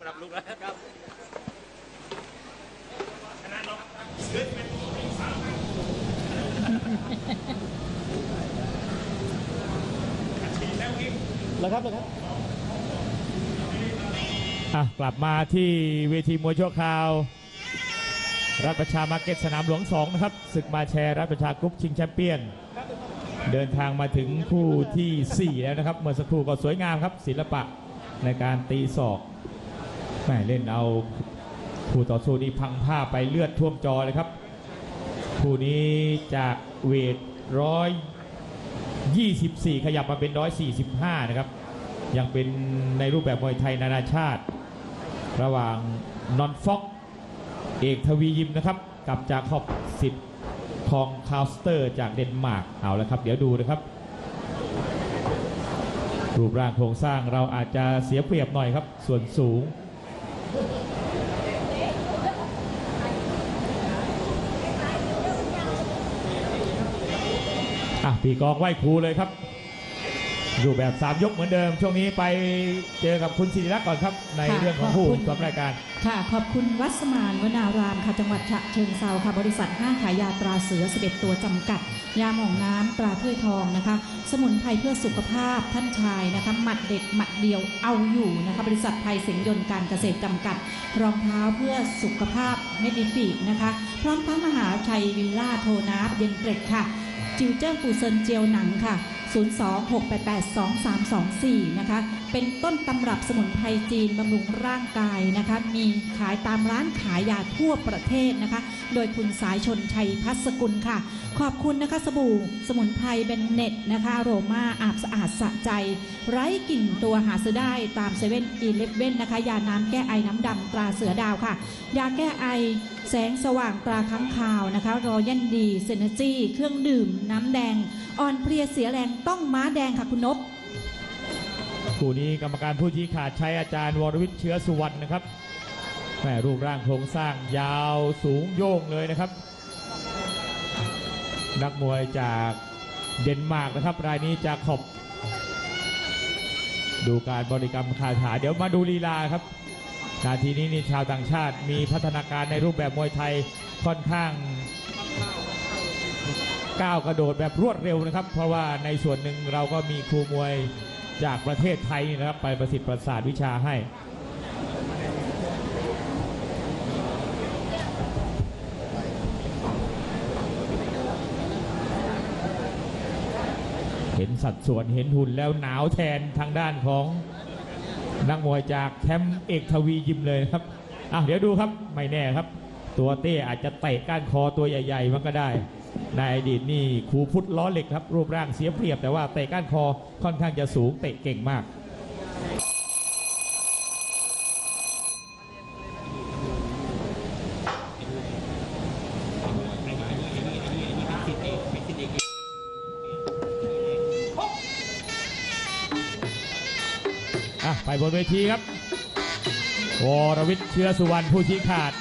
ปรับลุกแล้วครับแล้วครับแล้วครับอะกลับมาที่เวทีมวยชั่วคราวรัฐประชามาร์เก็ตสนามหลวง 2 นะครับศึกมาแชร์รัฐประชากรุ๊ปชิงแชมเปี้ยน เดินทางมาถึงคู่ทีสี่4 แล้วนะครับ เมื่อสักครู่ก็สวยงามครับ ศิลปะในการตีศอก ม่เล่นเอาคู่ต่อสู้นี่พังผ้าไปเลือดท่วมจอเลยครับคู่นี้จากเวทร้อย24ขยับมาเป็น145นะครับ ยังเป็นในรูปแบบมวยไทยนานาชาติ ระหว่างนอนฟ็อกเอกทวียิมนะครับ กับจาคอบสิทธ์ทองคาวสเตอร์จากเดนมาร์กเอาละครับ เดี๋ยวดูนะครับ รูปร่างโครงสร้างเราอาจจะเสียเปรียบหน่อยครับ ส่วนสูง อะพี่กองไหว้ครูเลยครับ อยู่แบบ 3 ยกเหมือนเดิม ช่วงนี้ไปเจอกับคุณศิริรักษ์ก่อนครับ ในค่ะเรื่องของผู้ขอบคุณ สำรายการ ค่ะ ขอบคุณวัดสมานวนารามค่ะจังหวัดฉะเชิงเซาค่ะบริษัทห้างขายยาตราเสือ 11 ตัวจำกัด ยาหม่องน้ำตราถ้วยทองนะคะ สมุนไพรเพื่อสุขภาพท่านชายนะคะหมัดเด็ดหมัดเดียวเอาอยู่นะคะบริษัทไทยเสียงยนต์การเกษตรจำกัด รองเท้าเพื่อสุขภาพเมดิฟีกนะคะ พร้อมทั้งมหาชัยวิลล่าโทนาฟเย็นเกร็ดค่ะ จิวเจิ้งปูเซินเจียวหนังค่ะ 026882324 นะคะ เป็นต้นตำรับสมุนไพรจีนบำรุงร่างกายนะคะ มีขายตามร้านขายยาทั่วประเทศนะคะ โดยคุณสายชนชัยพัสกุลค่ะ ขอบคุณนะคะสบู่สมุนไพรเบนเน็ตนะคะโรมาอาบสะอาดสะใจ ไร้กลิ่นตัวหาซื้อได้ตามเซเว่นอีเลฟเว่นนะคะ ยาน้ำแก้ไอน้ำดำตราเสือดาวค่ะ ยาแก้ไอแสงสว่างตราค้างคาวนะคะรอยันดีเซนจี้เครื่องดื่มน้ำแดง อ่อนเพลียเสียแรงต้องม้าแดงค่ะคุณนบคู่นี้กรรมการผู้ชี้ขาดใช้อาจารย์วรวิทย์เชื้อสุวรรณนะครับแม่รูปร่างโครงสร้างยาวสูงโย่งเลยนะครับ นักมวยจากเดนมาร์กนะครับ รายนี้จากขอบ ดูการบริกรรมคาถาเดี๋ยวมาดูลีลาครับ นาทีนี้นี่ชาวต่างชาติมีพัฒนาการในรูปแบบมวยไทยค่อนข้าง ก้าวกระโดดแบบรวดเร็วนะครับ เพราะว่าในส่วนหนึ่งเราก็มีครูมวยจากประเทศไทยนะครับ ไปประสิทธิ์ประสาทวิชาให้เห็นสัดส่วนเห็นหุ่นแล้วหนาวแทนทางด้านของนักมวยจากแชมป์เอกทวียิมเลยครับอะเดี๋ยวดูครับไม่แน่ครับ ตัวเต้อาจจะเตะก้านคอตัวใหญ่ ๆ มันก็ได้ ในอดีตนี่ครูพุทธล้อเหล็กครับ รูปร่างเสียเปรียบแต่ว่าเตะก้านคอค่อนข้างจะสูงเตะเก่งมาก อะ ไปบนเวทีครับ วรวิทย์เชื้อสุวรรณผู้ชี้ขาด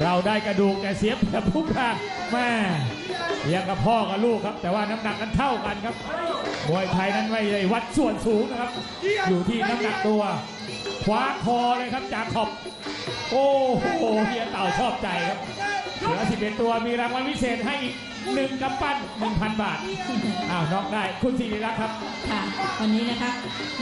เราได้กระดูกแต่เสียเปรียบทุกทางแม่ ยงกับพ่อกับลูกครับ แต่ว่าน้ำหนักกันเท่ากันครับมวยไทยนั้นไม่ได้วัดส่วนสูงนะครับ อยู่ที่น้ำหนักตัวคว้าคอเลยครับจากขอบโอ้โหเฮียเต่าชอบใจครับเหลือสิบเอ็ดตัวมีรางวัลพิเศษให้อีก หนึ่งกำปั้น1,000บาท อ้าวน็อกได้คุณศิริรักษ์ครับ ค่ะวันนี้นะคะ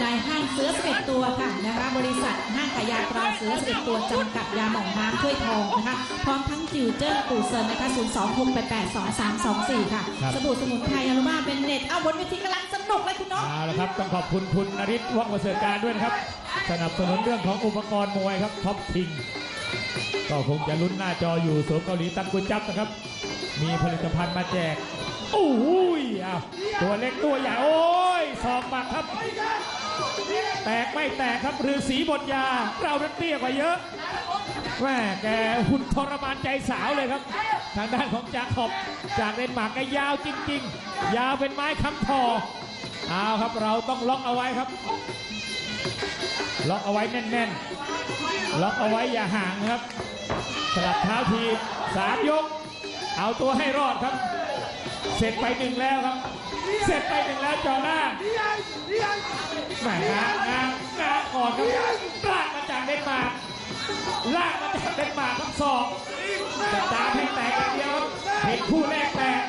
นายห้างเสือ11ตัวค่ะนะคะบริษัทห้างขายยาตราเสือ11ตัวจำกัดยาหม่องน้ำถ้วยทองนะคะพร้อมทั้งจิวเจิ้งปูเซินนะคะ026882324 ค่ะ ครับ สบู่สมุนไพรอโรมาเป็นเน็ตเอาบนเวทีกำลังสนุกเลยคุณน้องเอาละครับต้องขอบคุณคุณนริศว่องประเสริฐการด้วยนะครับ สนับสนุนเรื่องของอุปกรณ์มวยครับท็อปทิงก็คงจะลุ้นหน้าจออยู่สวมเกาหลีตังกุจับนะครับ มีผลิตภัณฑ์มาแจกโอ้ยอ้าวตัวเล็กตัวใหญ่โอ้ยสองหมัดครับ แตกไม่แตกครับฤาษีบทยา เรานั้นเตี้ยกว่าเยอะแม่แกหุ่นทรมานใจสาวเลยครับ ทางด้านของจาขอบจากเดนมาร์กแกยาวจริง ๆ ยาวเป็นไม้คำพอเอาครับเราต้องล็อกเอาไว้ครับ ล็อกเอาไว้แน่นๆ ล็อกเอาไว้อย่าห่างครับสลับเท้าทีสามยก เอาตัวให้รอดครับ เสร็จไปหนึ่งแล้วครับ เสร็จไปหนึ่งแล้วจอหน้าแหมงางางงาก่อนครับลากมาจากเดนมาร์กลากมาจากเดนมาร์กทั้งสองแต่ตาเพียงแตกอย่างเดียวครับเห็นคู่แรกแตก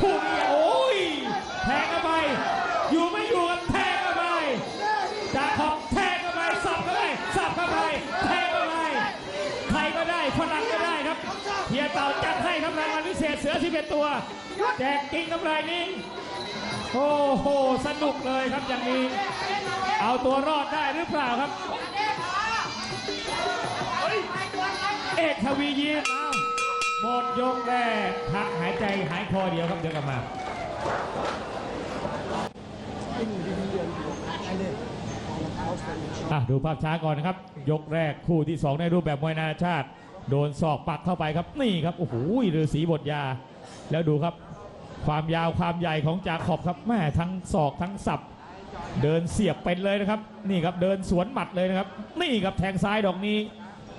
คู่นี้โอ้ยแทงเข้าไป อยู่ไม่อยู่กันแทงเข้าไปจากขอบแทงเข้าไปสับเข้าไปสับเข้าไปแทงเข้าไปใครก็ได้ฝรั่งก็ได้ครับเฮียเต่าจัดให้ครับรางวัลพิเศษเสือ 11 ตัว แจกกิ้งกำไรนี้โอ้โห สนุกเลยครับอย่างนี้ เอาตัวรอดได้หรือเปล่าครับ เอกทวียีนเอาหมดยกแรกพักหายใจหายคอเดียวครับเดี๋ยวกลับมาดูภาพช้าก่อนนะครับ ยกแรกคู่ที่ 2 ในรูปแบบมวยนานาชาติ โดนศอกปักเข้าไปครับนี่ครับโอ้โหฤาษีบทยา แล้วดูครับ ความยาวความใหญ่ของจาขอบครับแม่ทั้งศอกทั้งสับเดินเสียบเป็นเลยนะครับ นี่ครับเดินสวนหมัดเลยนะครับ นี่ครับแทงซ้ายดอกนี้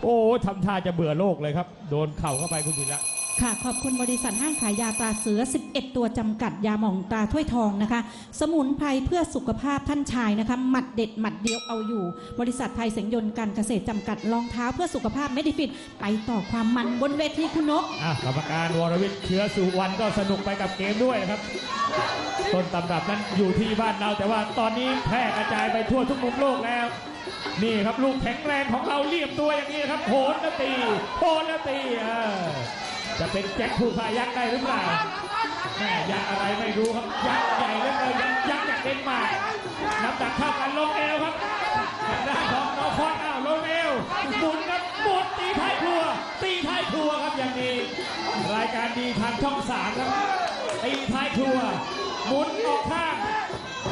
โอ้ทำท่าจะเบื่อโลกเลยครับ โดนเข่าเข้าไปคุณศิระ ค่ะ ขอบคุณบริษัทห้างขายยาตราเสือ 11 ตัวจำกัดยาหม่องตราถ้วยทองนะคะ สมุนไพรเพื่อสุขภาพท่านชายนะคะ หมัดเด็ดหมัดเดียวเอาอยู่ บริษัทไทยเสียงยนต์การเกษตรจำกัดรองเท้าเพื่อสุขภาพเมดิฟิต ไปต่อความมันบนเวทีคุณนกอะกรรมการวรวิทย์เชื้อสุวรรณก็สนุกไปกับเกมด้วยนะครับ ต้นตำรับนั้นอยู่ที่บ้านเรา แต่ว่าตอนนี้แพร่กระจายไปทั่วทุกมุมโลกแล้ว นี่ครับลูกแข็งแรงของเราเรียบตัวอย่างนี้ครับโหนแล้วตีโหนแล้วตีเออ จะเป็นแจ็คผู้พายักษ์ได้หรือเปล่าแม่ยักษ์อะไรไม่รู้ครับยักษ์ใหญ่เหลือเกินยักษ์ยักษ์จากเดนมาร์กน้ำหนักเท่ากันลงเอวครับทางด้านของน้องพอดอ้าวลงเอวหมุนครับหมุนตีท้ายครัว ตีท้ายครัวครับอย่างนี้รายการดีทางช่องสามครับตีท้ายครัวหมุนออกข้าง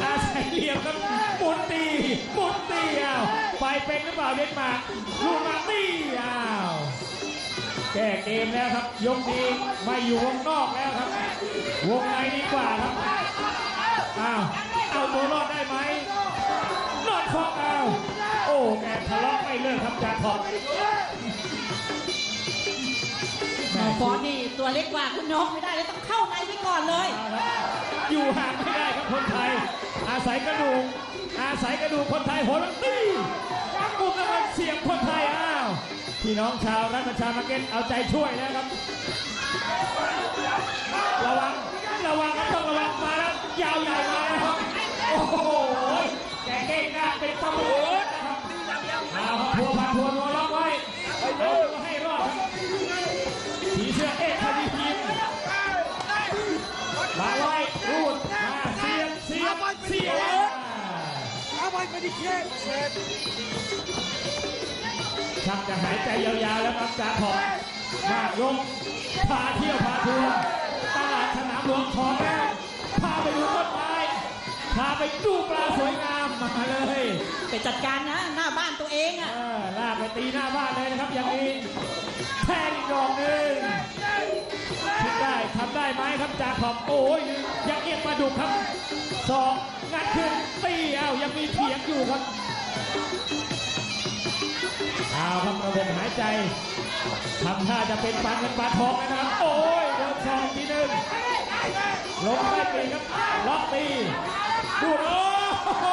อาศัยเหลี่ยมครับหมุนตีหมุนตีอ้าวไปเป็นหรือเปล่าเดนมาร์กลูกมาตีอ้าว แก้เกมแล้วครับยกนี้ไม่อยู่วงนอกแล้วครับ วงในดีกว่าครับอ้าวเอาตัวรอดได้ไหมรอดคอกเอาโอ้แกทะเลาะไม่เลิกครับจาขอบหมอฟอสนี่ตัวเล็กกว่าคุณนกไม่ได้เลยต้องเข้าในไปก่อนเลย อยู่ห่างไม่ได้ครับคนไทย อาศัยกระดูกอาศัยกระดูกคนไทยโหนตีมุมน้ำมันเสียบคนไทยอ้าว พี่น้องชาวรัฐประชามาร์เก็ตเอาใจช่วยนะครับ ระวังระวังครับต้องระวังมาแล้วยาวใหญ่มาแล้วครับโอ้โหแกเก่งหน้าเป็นตำรวจนะครับเอาครับทัวพันทัวร์รัวล็อกไว้ให้รอดผีเสื้อเอกคดีพิมพ์มาว้รู ชักจะหายใจยาวๆแล้วครับจ่าของมากยกพาเที่ยวพาทัวร์ตลาดสนามหลวงขอแล้ว พาไปดูปลาสวยงามมาเลยไปจัดการนะ หน้าบ้านตัวเองเออะอลากไปตีหน้าบ้านเลยนะครับ อย่างนี้แทงอีกดอกหนึ่งคิดได้ทำได้ไหมครับจ่าขอบโอ้ยยังเอียงมาดุครับสองงัดขึ้นตีเอายังมีเถียงอยู่ครับเอาครับระบบหายใจทำท่าจะเป็นปานเงินปานทองแล้วนะครับ โอ้ยโดนชองทีหนึ่งลงไม่ตีครับล็อกตี ดูโอ้โห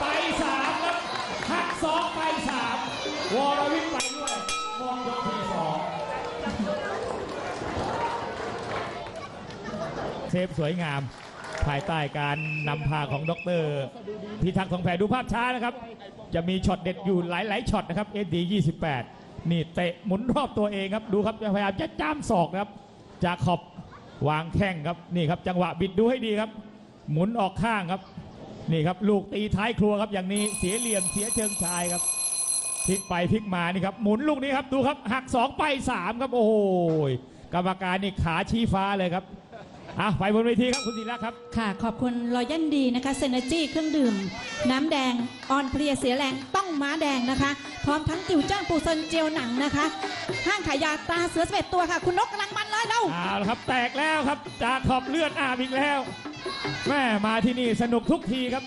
ไปสามครับหักสองไปสามวรวิทย์ไปด้วยมองยกที่สองเซฟสวยงาม ภายใต้การนำพาของดรพิทักษ์ทองแผ่ดูภาพช้านะครับ จะมีช็อตเด็ดอยู่หลาย ๆช็อตนะครับ SD 28 นี่เตะหมุนรอบตัวเองครับดูครับพยายามจะจ้ามศอกนะครับจากขอบวางแข้งครับนี่ครับ จังหวะบิดดูให้ดีครับ หมุนออกข้างครับ นี่ครับ ลูกตีท้ายครัวครับอย่างนี้เสียเหลี่ยมเสียเชิงชายครับพลิกไปพลิกมานี่ครับหมุนลูกนี้ครับดูครับ หักสองไปสามครับ โอ้โหกรรมการนี่ขาชี้ฟ้าเลยครับอะไปบนเวทีครับคุณศิระครับ ค่ะ ขอบคุณรอยันดีนะคะเซนจีเครื่องดื่ม น้ำแดงออนเพลียเสียแรงต้องม้าแดงนะคะ พร้อมทั้งจิ๋วจ้างปูเซนเจลหนังนะคะ ห้างขายยาตราเสือสเปดตัวค่ะ คุณนกกำลังมันเลยเร็วเอาละครับ แตกแล้วครับจากขอบเลือดอาบอีกแล้ว แม่มาที่นี่สนุกทุกทีครับ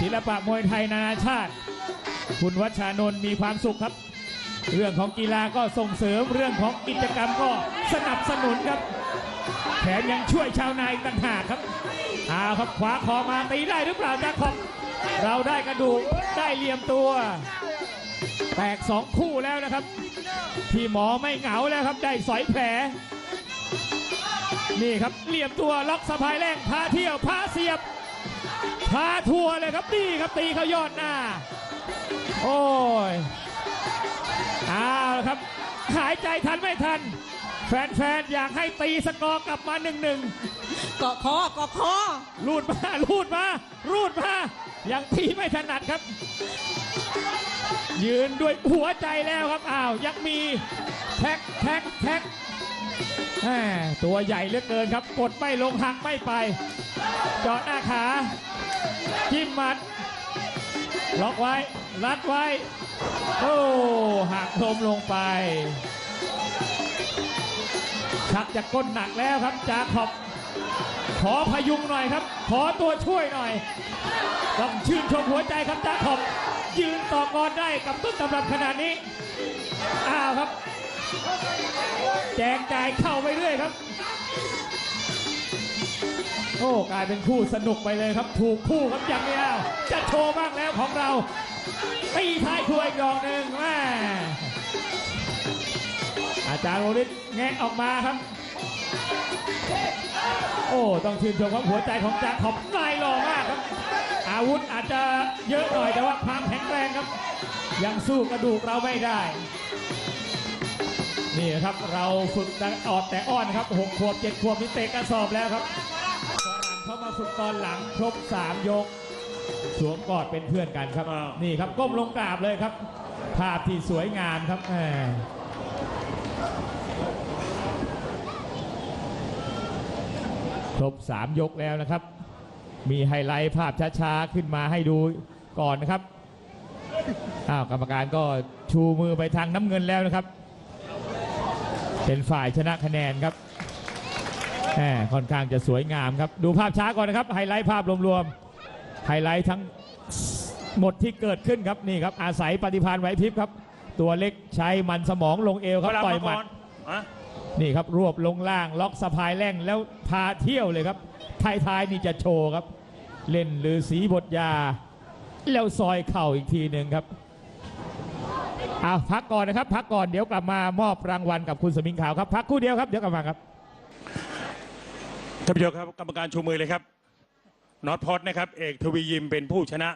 ศิลปะมวยไทยนานาชาติ คุณวัชานนท์มีความสุขครับ เรื่องของกีฬาก็ส่งเสริมเรื่องของกิจกรรมก็สนับสนุนครับแถมยังช่วยชาวนาอีกต่างหากครับอาครับขวาคอมาตีได้หรือเปล่าจากขอบเราได้กระดูกได้เหลี่ยมตัว แตกสองคู่แล้วนะครับพี่หมอไม่เหงาแล้วครับได้สอยแผล นี่ครับเหลี่ยมตัวล็อกสะพายแรงพาเที่ยวพาเสียบพาทัวร์เลยครับนี่ครับตีเขายอดหน้า โอ้ยเอาละครับหายใจทันไม่ทัน แฟนๆ อยากให้ตีสกอร์กลับมาหนึ่งหนึ่งเกาะคอเกาะคอรูดมารูดมารูดมายังตีไม่ถนัดครับ ยืนด้วยหัวใจแล้วครับอ้าวยังมีแท็กแท็กแท็กแหม่ ตัวใหญ่เหลือเกินครับ กดไม่ลงหักไม่ไปจาะหน้าขาจิ้มหมัด ล็อกไว้ รัดไว้ โอ้หักลมลงไป ชักจะก้นหนักแล้วครับจาขอบขอพยุงหน่อยครับ ขอตัวช่วยหน่อย ต้องชื่นชมหัวใจครับจาขอบ ยืนต่อกรได้กับต้นตำรับขนาดนี้ อ้าวครับ แจกจ่ายเข้าไปเรื่อยครับ โอ้กลายเป็นคู่สนุกไปเลยครับ ถูกคู่ครับอย่างนี้อ้าวจะโชว์บ้างแล้วของเราตีท้ายครัวอีกดอกหนึ่งแม่อาจารย์โอริสแงะออกมาครับ โอ้ ต้องชื่นชมครับหัวใจของจาขอบนายหล่อมากครับ อาวุธอาจจะเยอะหน่อยแต่ว่าความแข็งแรงครับ ยังสู้กระดูกเราไม่ได้ นี่นะครับเราฝึกแต่ออดแต่อ้อนครับหกขวบเจ็ดขวบนี่เตะกระสอบแล้วครับฝรั่งเข้ามาฝึกตอนหลังครบสามยก สวมกอดเป็นเพื่อนกันครับอ้าวนี่ครับก้มลงกราบเลยครับ ภาพที่สวยงามครับแหมครบสามยกแล้วนะครับ มีไฮไลท์ภาพช้าๆ ขึ้นมาให้ดูก่อนนะครับ อ้าวกรรมการก็ชูมือไปทางน้ำเงินแล้วนะครับ เป็นฝ่ายชนะคะแนนครับแหมค่อนข้างจะสวยงามครับ ดูภาพช้าก่อนนะครับ ไฮไลท์ภาพรวมๆ ไฮไลท์ทั้งหมดที่เกิดขึ้นครับนี่ครับ อาศัยปฏิภาณไหวพริบครับ ตัวเล็กใช้มันสมองลงเอวครับเวลาต่อยมาหมัก่ดอนอะนี่ครับรวบลงล่างล็อกสะพายแร่งแล้วพาเที่ยวเลยครับท้ายๆนี่จะโชว์ครับ เล่นหรือสีบทยา แล้วซอยเข่าอีกทีหนึ่งครับเอาพักก่อนนะครับ พักก่อนเดี๋ยวกลับมามอบรางวัลกับคุณสมิงขาวครับพักคู่เดียวครับเดี๋ยวกลับมาครับท่านผู้ชมครับกรรมการชูมือเลยครับน็อตพอดนะครับเอกทวียิมเป็นผู้ชนะ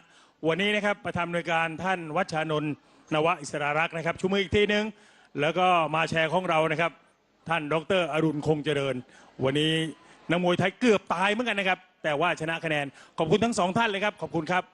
วันนี้นะครับประธานโดยการท่านวัชานนท์นวะอิสรารักษ์นะครับชูมืออีกทีหนึ่งแล้วก็มาแชร์ของเรานะครับ ท่านดรอรุณคงเจริญ วันนี้นักมวยไทยเกือบตายเหมือนกันนะครับ แต่ว่าชนะคะแนนขอบคุณทั้งสองท่านเลยครับขอบคุณครับ